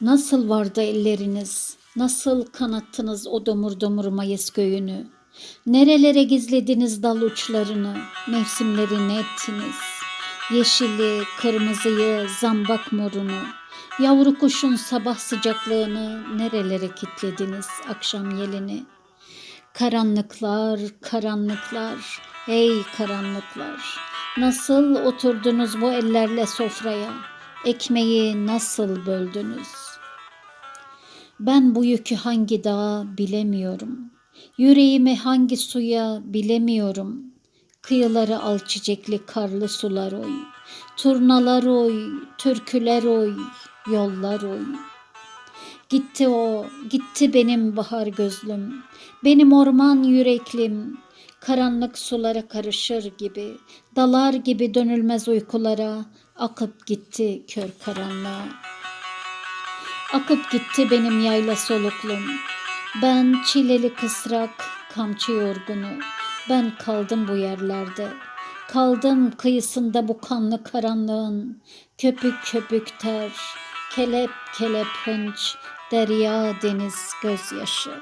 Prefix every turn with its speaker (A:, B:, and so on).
A: Nasıl vardı elleriniz? Nasıl kanattınız o domur domur mayıs göğünü? Nerelere gizlediniz dal uçlarını? Mevsimleri ne ettiniz? Yeşili, kırmızıyı, zambak morunu. Yavru kuşun sabah sıcaklığını nerelere kitlediniz akşam yelini? Karanlıklar, karanlıklar, ey karanlıklar. Nasıl oturdunuz bu ellerle sofraya? Ekmeği nasıl böldünüz? Ben bu yükü hangi dağa bilemiyorum. Yüreğimi hangi suya bilemiyorum. Kıyıları al çiçekli karlı sular oy. Turnalar oy, türküler oy, yollar oy. Gitti o, gitti benim bahar gözlüm, benim orman yüreklim. Karanlık sulara karışır gibi, dalar gibi dönülmez uykulara, akıp gitti kör karanlığa. Akıp gitti benim yayla soluklum. Ben çileli kısrak, kamçı yorgunu. Ben kaldım bu yerlerde. Kaldım kıyısında bu kanlı karanlığın. Köpük köpük ter, kelep kelep hınç, derya deniz gözyaşı.